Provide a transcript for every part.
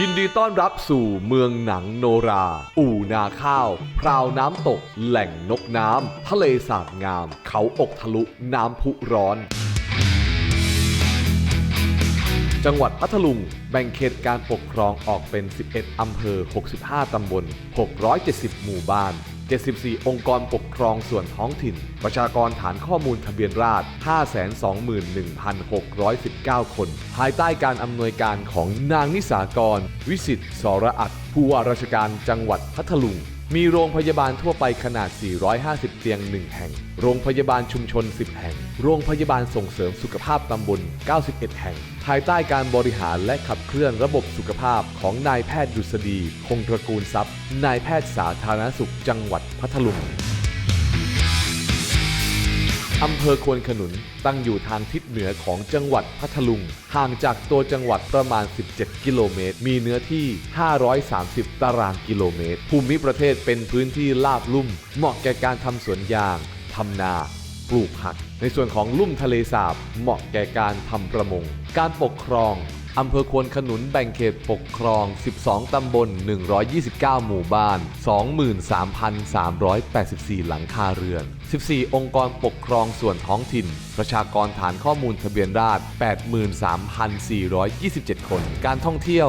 ยินดีต้อนรับสู่เมืองหนังโนรา อู่นาข้าว พราวน้ำตก แหล่งนกน้ำ ทะเลสาบงาม เขาอกทะลุ น้ำพุร้อน จังหวัดพัทลุง แบ่งเขตการปกครองออกเป็น 11 อำเภอ 65 ตำบล 670 หมู่บ้าน 74 องค์กรปกครองส่วนท้องถิ่น ประชากรฐานข้อมูลทะเบียนราษฎร์521,619 คน ภายใต้การอำนวยการของนางนิสากร วิสิตสรอัตผู้ว่าราชการจังหวัดพัทลุง มีโรงพยาบาลทั่วไปขนาด 450 เตียง 1 แห่ง โรงพยาบาลชุมชน 10 แห่ง โรงพยาบาลส่งเสริมสุขภาพตำบล 91 แห่ง ภายใต้การบริหารและขับเคลื่อนระบบสุขภาพของนายแพทย์ดุษฎีคงตระกูลทรัพย์ นายแพทย์สาธารณสุขจังหวัดพัทลุงอำเภอควนขนุนตั้งอยู่ทางทิศเหนือของจังหวัดพัทลุง ห่างจากตัวจังหวัดประมาณ 17 กิโลเมตร มีเนื้อที่ 530 ตารางกิโลเมตร ภูมิประเทศเป็นพื้นที่ลาบลุ่ม เหมาะแก่การทำสวนยาง ทำนา ปลูกผัก ในส่วนของลุ่มทะเลสาบ เหมาะแก่การทำประมง การปกครองอำเภอควนขนุนแบ่งเขตปกครอง 12 ตำบล 129 หมู่บ้าน 23,384 หลังคาเรือน 14 องค์กรปกครองส่วนท้องถิ่น ประชากรฐานข้อมูลทะเบียนราษฎร์83,427 คน การท่องเที่ยว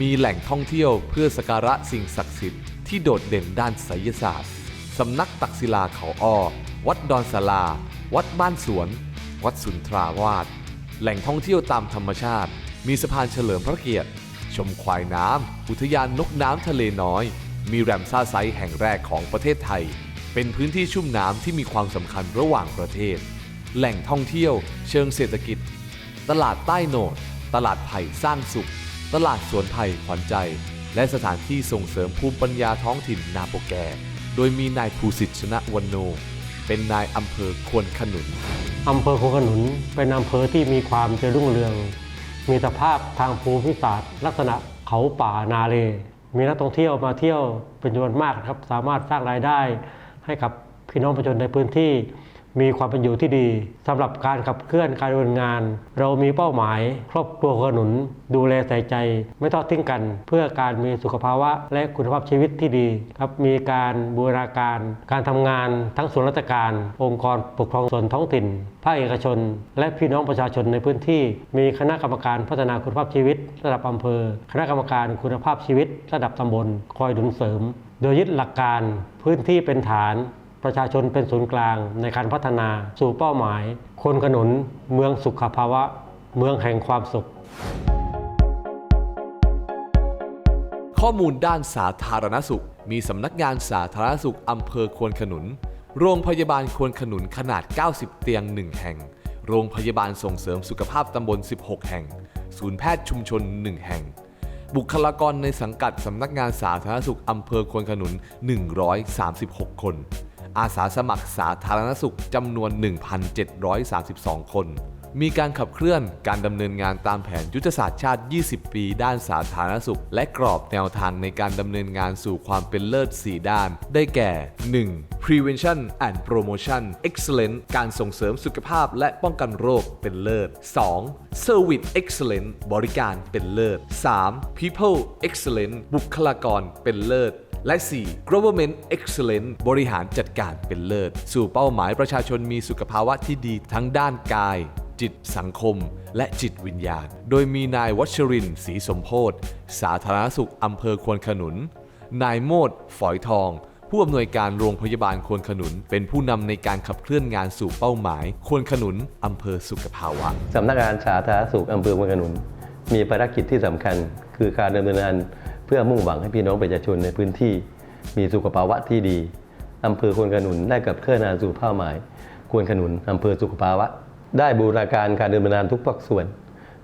มีแหล่งท่องเที่ยวเพื่อสกการะสิ่งศักดิ์สิทธิ์ที่โดดเด่นด้านไสยศาสตร์ สำนักตักศิลาเขาอ้อ วัดดอนสลา วัดบ้านสวน วัดสุนทราวาส แหล่งท่องเที่ยวตามธรรมชาติ มีสะพานเฉลิมพระเกียรติ ชมควายน้ำ อุทยานนกน้ำทะเลน้อย มีแรมซาไซแห่งแรกของประเทศไทย เป็นพื้นที่ชุ่มน้ำที่มีความสำคัญระหว่างประเทศ แหล่งท่องเที่ยว เชิงเศรษฐกิจ ตลาดใต้โหนด ตลาดไผ่สร้างสุข ตลาดสวนไผ่ขวัญใจ และสถานที่ส่งเสริมภูมิปัญญาท้องถิ่นนาโปแก โดยมีนายภูสิทธิชนะวันโน เป็นนายอำเภอควนขนุน อำเภอควนขนุนเป็นอำเภอที่มีความเจริญรุ่งเรือง มีสภาพทางภูมิศาสตร์ ลักษณะเขาป่านาเล มีนักท่องเที่ยวมาเที่ยวเป็นจำนวนมากครับ สามารถสร้างรายได้ให้กับพี่น้องประชาชนในพื้นที่ มีความเป็นอยู่ที่ดีสำหรับการขับเคลื่อนการดำเนินงาน เรามีเป้าหมาย ครอบครัวขนุน ดูแลใส่ใจ ไม่ทอดทิ้งกัน เพื่อการมีสุขภาวะและคุณภาพชีวิตที่ดีครับมีการบูรณาการ การทำงานทั้งส่วนราชการ องค์กรปกครองส่วนท้องถิ่นภาคเอกชน และพี่น้องประชาชนในพื้นที่ มีคณะกรรมการพัฒนาคุณภาพชีวิต ระดับอำเภอ คณะกรรมการคุณภาพชีวิต ระดับตำบล คอยหนุนเสริม โดยยึดหลักการพื้นที่เป็นฐาน ประชาชนเป็นศูนย์กลางในการพัฒนาสู่เป้าหมาย คนขนุนเมืองสุขภาวะ เมืองแห่งความสุข ข้อมูลด้านสาธารณสุข มีสำนักงานสาธารณสุขอำเภอควนขนุน โรงพยาบาลควนขนุนขนาด 90 เตียง 1 แห่ง โรงพยาบาลส่งเสริมสุขภาพตำบล 16 แห่ง ศูนย์แพทย์ชุมชน 1 แห่งบุคลากรในสังกัดสำนักงานสาธารณสุขอำเภอควนขนุน 136 คน อาสาสมัครสาธารณสุขจำนวน 1,732 คน มีการขับเคลื่อนการดำเนินงานตามแผนยุทธศาสตร์ชาติ 20 ปี ด้านสาธารณสุข และกรอบแนวทางในการดำเนินงานสู่ความเป็นเลิศ 4 ด้าน ได้แก่ 1. prevention and promotion excellence การส่งเสริมสุขภาพและป้องกันโรคเป็นเลิศ 2. service excellence บริการเป็นเลิศ 3. people excellence บุคลากรเป็นเลิศ และ 4. government excellence บริหารจัดการเป็นเลิศ สู่เป้าหมายประชาชนมีสุขภาวะที่ดีทั้งด้านกาย จิตสังคม และจิตวิญญาณ โดยมีนายวัชรินทร์ศรีสมโพธสาธารณสุขอำเภอควนขนุน นายโมดฝอยทองผู้อำนวยการโรงพยาบาลควนขนุน เป็นผู้นำในการขับเคลื่อนงานสู่เป้าหมายควนขนุนอำเภอสุขภาวะสำนักงานสาธารณสุขอำเภอเมืองขนุน มีภารกิจที่สำคัญ คือการดำเนินงาน เพื่อมุ่งหวังให้พี่น้องประชาชนในพื้นที่ มีสุขภาวะที่ดีอำเภอควนขนุนได้กับเคลื่อนงานสู่เป้าหมายควรขนุนอำเภอสุขภาวะ ได้บูรณาการการดำเนินงานทุกภาคส่วน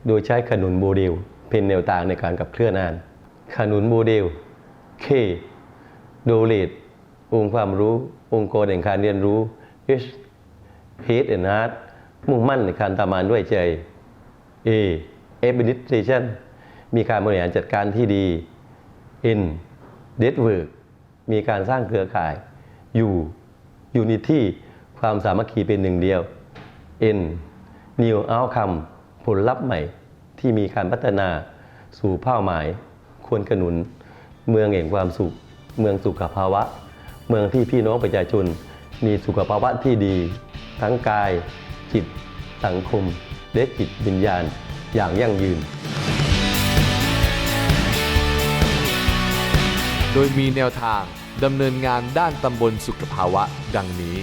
โดยใช้ขนุนโมเดลเป็นแนวทางในการขับเคลื่อนงาน ขนุนโมเดล K โดเลตองค์ความรู้ องค์กรแห่งการเรียนรู้ H Head and Heart มุ่งมั่นในการทำงานด้วยใจ A Administration มีการบริหารจัดการที่ดี N Network มีการสร้างเครือข่าย U Unity ความสามัคคีเป็นหนึ่งเดียว N New Outcome ผลลัพธ์ใหม่ที่มีการพัฒนาสู่เป้าหมาย ควรขนุน เมืองแห่งความสุข เมืองสุขภาวะ เมืองที่พี่น้องประชาชน มีสุขภาวะที่ดี ทั้งกาย จิต สังคมและจิตวิญญาณอย่างยั่งยืน โดยมีแนวทางดำเนินงานด้านตำบลสุขภาวะ ดังนี้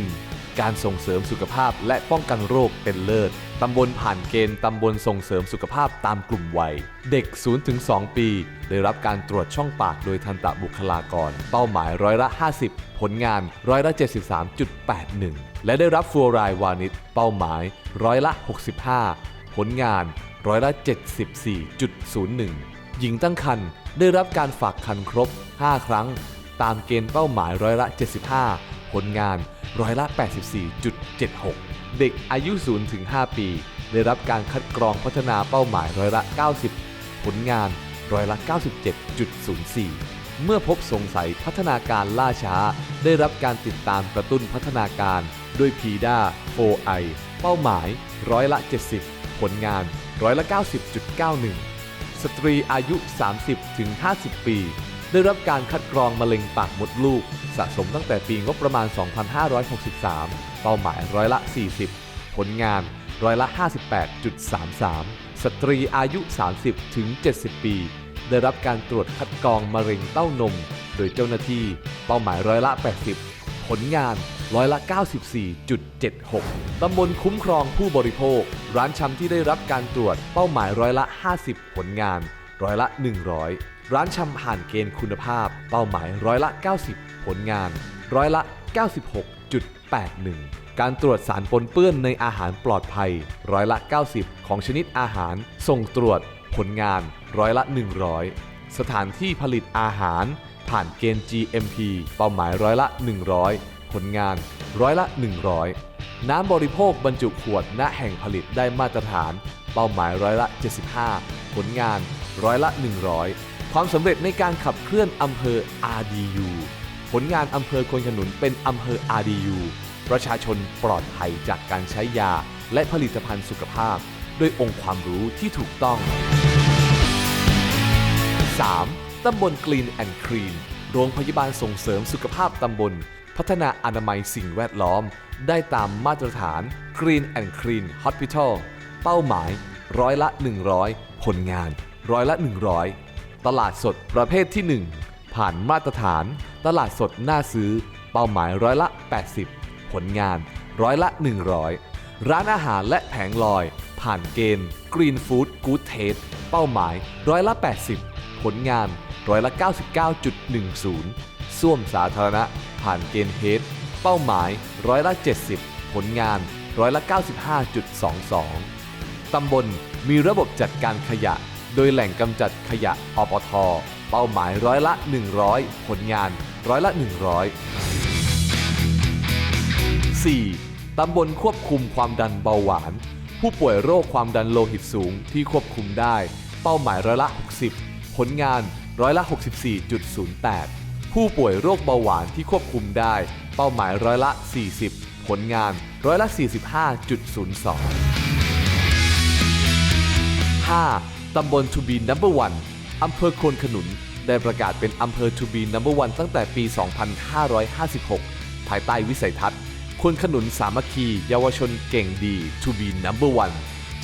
1. การส่งเสริมสุขภาพและป้องกันโรคเป็นเลิศ ตำบลผ่านเกณฑ์ตำบลส่งเสริมสุขภาพตามกลุ่มวัย เด็ก 0-2 ปี ได้รับการตรวจช่องปากโดยทันตบุคลากร เป้าหมายร้อยละ 50 ผลงานร้อยละ 73.81 และได้รับฟลูออไรด์วานิชเป้าหมายร้อยละ 65 ผลงานร้อยละ 74.01 หญิงตั้งครรภ์ได้รับการฝากคันครบ 5 ครั้ง ตามเกณฑ์เป้าหมายร้อยละ 75 ผลงานร้อยละ 84.76 เด็กอายุ0ถึง5ปี ได้รับการคัดกรองพัฒนาเป้าหมายร้อยละ 90 ผลงานร้อยละ 97.04 เมื่อพบสงสัยพัฒนาการล่าช้า ได้รับการติดตามกระตุ้นพัฒนาการ ด้วย PIDA 4i เป้าหมายร้อยละ 70 ผลงานร้อยละ 90.91 สตรีอายุ 30ถึง50 ปี ได้รับการคัดกรองมะเร็งปากมดลูก สะสมตั้งแต่ปีงบประมาณ 2563 เป้าหมายร้อยละ 40 ผลงานร้อยละ 58.33 สตรีอายุ 30ถึง70 ปี ได้รับการตรวจคัดกรองมะเร็งเต้านม โดยเจ้าหน้าที่ เป้าหมายร้อยละ 80 ผลงาน ร้อยละ 94.76 ตำบลคุ้มครองผู้บริโภค ร้านชำที่ได้รับการตรวจเป้าหมายร้อยละ 50 ผลงาน ร้อยละ 100 ร้านชำผ่านเกณฑ์คุณภาพ เป้าหมายร้อยละ 90 ผลงาน ร้อยละ 96.81 การตรวจสารปนเปื้อนในอาหารปลอดภัย ร้อยละ 90 ของชนิดอาหาร ส่งตรวจ ผลงาน ร้อยละ 100 สถานที่ผลิตอาหาร ผ่านเกณฑ์ GMP เป้าหมายร้อยละ 100 ผลงานร้อยละ 100 น้ำบริโภคบรรจุขวดณแห่งผลิตได้มาตรฐาน เป้าหมายร้อยละ 75 ผลงานร้อยละ 100 ความสำเร็จในการขับเคลื่อนอำเภอ RDU ผลงานอำเภอควนขนุนเป็นอำเภอ RDU ประชาชนปลอดภัยจากการใช้ยา และผลิตภัณฑ์สุขภาพ ด้วยองค์ความรู้ที่ถูกต้อง 3. ตำบลกลีนแอนด์คลีนโรงพยาบาลส่งเสริมสุขภาพตำบล พัฒนาอนามัยสิ่งแวดล้อม ได้ตามมาตรฐาน Green and Clean Hospital เป้าหมายร้อยละ 100 ผลงาน ร้อยละ 100 ตลาดสดประเภทที่ 1 ผ่านมาตรฐาน ตลาดสดน่าซื้อ เป้าหมายร้อยละ 80 ผลงาน ร้อยละ 100 ร้านอาหารและแผงลอย ผ่านเกณฑ์ Green Food Good Taste เป้าหมายร้อยละ 80 ผลงานร้อยละ 99.10 ส้วมสาธารณะ ผ่านเกณฑ์เฮดเป้าหมายร้อยละ 70 ผลงานร้อยละ 95.22 ตำบลมีระบบจัดการขยะ โดยแหล่งกำจัดขยะอปท เป้าหมายร้อยละ 100 ผลงานร้อยละ 100 4. ตำบลควบคุมความดันเบาหวาน ผู้ป่วยโรคความดันโลหิตสูงที่ควบคุมได้ เป้าหมายร้อยละ 60 ผลงานร้อยละ 64.08 ผู้ป่วยโรคเบาหวานที่ควบคุมได้ เป้าหมายร้อยละ 40 ผลงานร้อยละ 45.02 5. ตำบลทูบีนัมเบอร์วันอำเภอควนขนุน ได้ประกาศเป็นอำเภอทูบีนัมเบอร์วันตั้งแต่ปี 2556 ภายใต้วิสัยทัศน์ควนขนุนสามัคคี เยาวชนเก่งดีทูบีนัมเบอร์วัน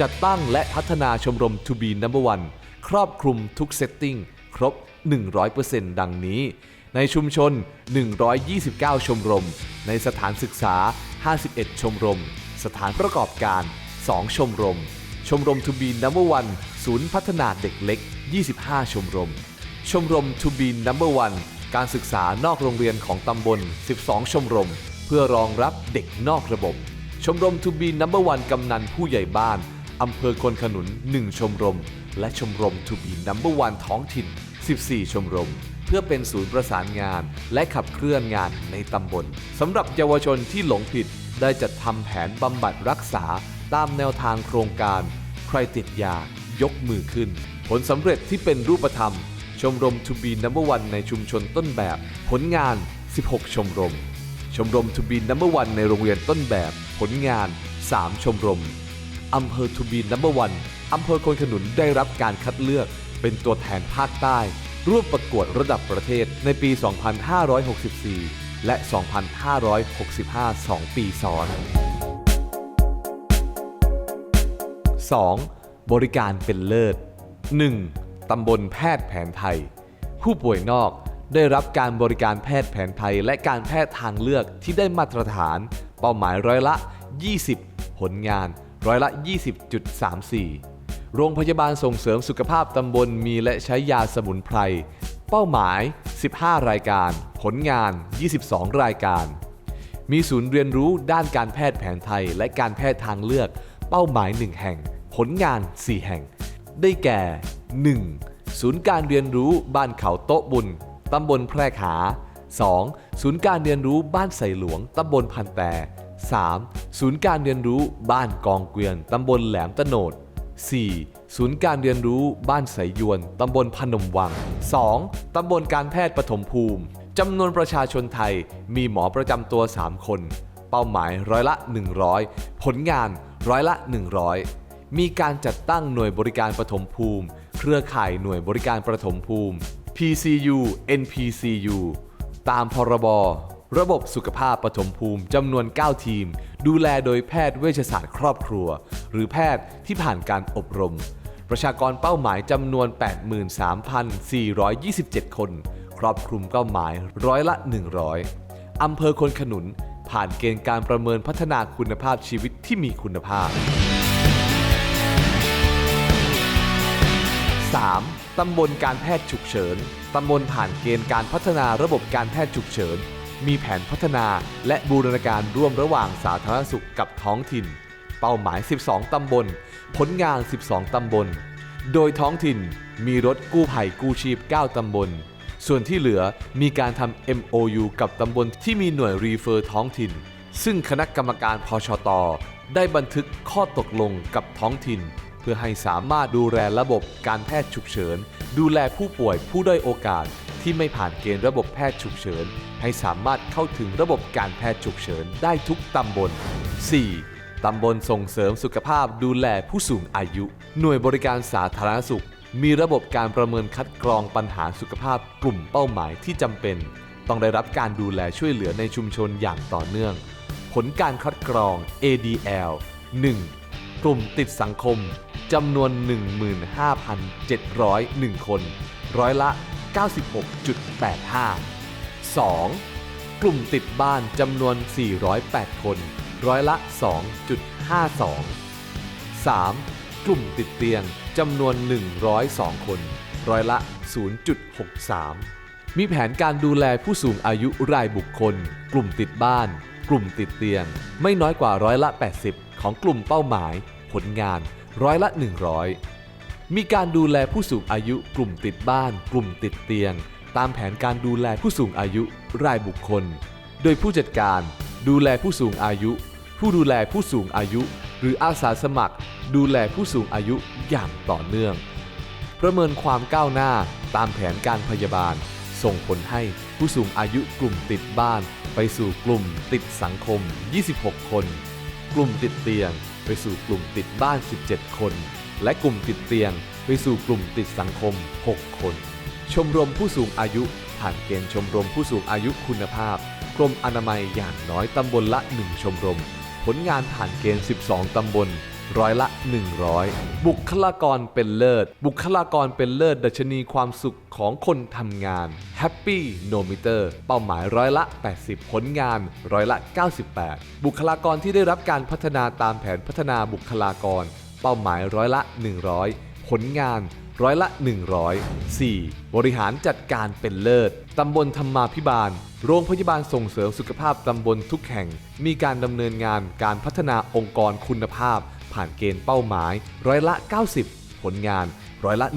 จัดตั้งและพัฒนาชมรมทูบีนัมเบอร์วันครอบคลุมทุกเซตติ้ง ครบ 100%ดังนี้ ในชุมชน 129 ชมรม ในสถานศึกษา 51 ชมรม สถานประกอบการ 2 ชมรม ชมรมทูบีนัมเบอร์วันศูนย์พัฒนาเด็กเล็ก 25 ชมรม ชมรมทูบีนัมเบอร์วันการศึกษานอกโรงเรียนของตำบล 12 ชมรม เพื่อรองรับเด็กนอกระบบ ชมรมทูบีนัมเบอร์วันกำนันผู้ใหญ่บ้านอำเภอคนขนุน 1 ชมรม และชมรมทูบีนัมเบอร์วันท้องถิ่น 14 ชมรม พื่อเป็นศูนย์ประสานงาน และขับเคลื่อนงานในตำบลสำหรับเยาวชนที่หลงผิดได้จัดทำแผนบำบัดรักษาตามแนวทางโครงการ ใครติดยายกมือขึ้น ผลสำเร็จที่เป็นรูปธรรม ชมรมทูบีนัมเบอร์วันในชุมชนต้นแบบ ผลงาน 16 ชมรม ชมรมทูบีนัมเบอร์วันในโรงเรียนต้นแบบ ผลงาน 3 ชมรมอำเภอทูบีนัมเบอร์วันอำเภอคนขนุนได้รับการคัดเลือกเป็นตัวแทนภาคใต้ ร่วมประกวดระดับประเทศในปี 2564 และ 2565 2 ปีซ้อน 2. บริการเป็นเลิศ 1. ตำบลแพทย์แผนไทย ผู้ป่วยนอกได้รับการบริการแพทย์แผนไทยและการแพทย์ทางเลือกที่ได้มาตรฐาน เป้าหมายร้อยละ 20 ผลงานร้อยละ 20.34 โรงพยาบาลส่งเสริมสุขภาพตำบลมีและใช้ยาสมุนไพร เป้าหมาย 15 รายการ ผลงาน 22 รายการ มีศูนย์เรียนรู้ด้านการแพทย์แผนไทยและการแพทย์ทางเลือก เป้าหมาย 1 แห่ง ผลงาน 4 แห่ง ได้แก่ 1. ศูนย์การเรียนรู้บ้านเขาโต๊ะบุญตำบลแพรกหา 2. ศูนย์การเรียนรู้บ้านใส่หลวงตำบลพันแต่ 3. ศูนย์การเรียนรู้บ้านกองเกวียนตำบลแหลมตะโนด 4. ศูนย์การเรียนรู้บ้านไสยวน ตำบลพนมวัง 2. ตำบลการแพทย์ปฐมภูมิจำนวนประชาชนไทยมีหมอประจำตัว 3 คน เป้าหมายร้อยละ 100 ผลงานร้อยละ 100 มีการจัดตั้งหน่วยบริการปฐมภูมิ เครือข่ายหน่วยบริการปฐมภูมิ PCU NPCU ตามพรบ ระบบสุขภาพปฐมภูมิจำนวน 9 ทีม ดูแลโดยแพทย์เวชศาสตร์ครอบครัว หรือแพทย์ที่ผ่านการอบรม ประชากรเป้าหมายจำนวน 83,427 คน ครอบคลุมเป้าหมายร้อยละ 100 อำเภอคนขนุน ผ่านเกณฑ์การประเมินพัฒนาคุณภาพชีวิตที่มีคุณภาพ 3. ตำบลการแพทย์ฉุกเฉิน ตำบลผ่านเกณฑ์การพัฒนาระบบการแพทย์ฉุกเฉิน มีแผนพัฒนาและบูรณาการร่วมระหว่างสาธารณสุขกับท้องถิ่น เป้าหมาย 12 ตำบล ผลงาน 12 ตำบล โดยท้องถิ่นมีรถกู้ภัยกู้ชีพ 9 ตำบล ส่วนที่เหลือมีการทำ MOU กับตำบลที่มีหน่วยรีเฟอร์ท้องถิ่น ซึ่งคณะกรรมการพชต ได้บันทึกข้อตกลงกับท้องถิ่น เพื่อให้สามารถดูแลระบบการแพทย์ฉุกเฉิน ดูแลผู้ป่วยผู้ด้อยโอกาส ที่ไม่ผ่านเกณฑ์ระบบแพทย์ฉุกเฉิน ให้สามารถเข้าถึงระบบการแพทย์ฉุกเฉินได้ทุกตำบล 4. ตำบลส่งเสริมสุขภาพดูแลผู้สูงอายุ หน่วยบริการสาธารณสุข มีระบบการประเมินคัดกรองปัญหาสุขภาพกลุ่มเป้าหมายที่จำเป็น ต้องได้รับการดูแลช่วยเหลือในชุมชนอย่างต่อเนื่อง ผลการคัดกรอง ADL 1. กลุ่มติดสังคม จำนวน 15,701 คน ร้อยละ 96.85 2. กลุ่มติดบ้านจำนวน 408 คน ร้อยละ 2.52 3. กลุ่มติดเตียงจำนวน 102 คน ร้อยละ 0.63 มีแผนการดูแลผู้สูงอายุรายบุคคล กลุ่มติดบ้าน กลุ่มติดเตียง ไม่น้อยกว่าร้อยละ 80 ของกลุ่มเป้าหมาย ผลงาน ร้อยละ 100 มีการดูแลผู้สูงอายุกลุ่มติดบ้าน กลุ่มติดเตียง ตามแผนการดูแลผู้สูงอายุรายบุคคล โดยผู้จัดการ ดูแลผู้สูงอายุ ผู้ดูแลผู้สูงอายุ หรืออาสาสมัคร ดูแลผู้สูงอายุอย่างต่อเนื่อง ประเมินความก้าวหน้าตามแผนการพยาบาล ส่งผลให้ผู้สูงอายุกลุ่มติดบ้าน ไปสู่กลุ่มติดสังคม 26 คน กลุ่มติดเตียง ไปสู่กลุ่มติดบ้าน 17 คน และกลุ่มติดเตียง ไปสู่กลุ่มติดสังคม 6 คน ชมรมผู้สูงอายุผ่านเกณฑ์ชมรมผู้สูงอายุคุณภาพ กรมอนามัยอย่างน้อยตำบลละ 1 ชมรม ผลงานผ่านเกณฑ์ 12 ตำบล ร้อยละ 100 บุคลากรเป็นเลิศ บุคลากรเป็นเลิศ ดัชนีความสุขของคนทำงาน Happy No Meter เป้าหมายร้อยละ 80 ผลงานร้อยละ 98 บุคลากรที่ได้รับการพัฒนาตามแผนพัฒนาบุคลากร เป้าหมายร้อยละ 100 ผลงานร้อยละ 100 4. บริหารจัดการเป็นเลิศ ตำบลธรรมาภิบาล โรงพยาบาลส่งเสริมสุขภาพตำบลทุกแห่ง มีการดำเนินงานการพัฒนาองค์กรคุณภาพ ผ่านเกณฑ์เป้าหมาย ร้อยละ 90 ผลงาน ร้อยละ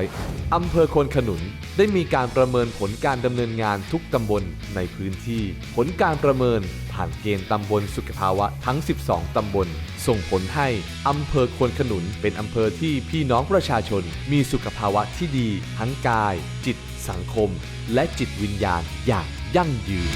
100 อำเภอควนขนุน ได้มีการประเมินผลการดำเนินงานทุกตำบลในพื้นที่ ผลการประเมินผ่านเกณฑ์ตำบลสุขภาวะทั้ง 12 ตำบล ส่งผลให้อำเภอควนขนุน เป็นอำเภอที่พี่น้องประชาชน มีสุขภาวะที่ดี ทั้งกาย จิต สังคม และจิตวิญญาณอย่างยั่งยืน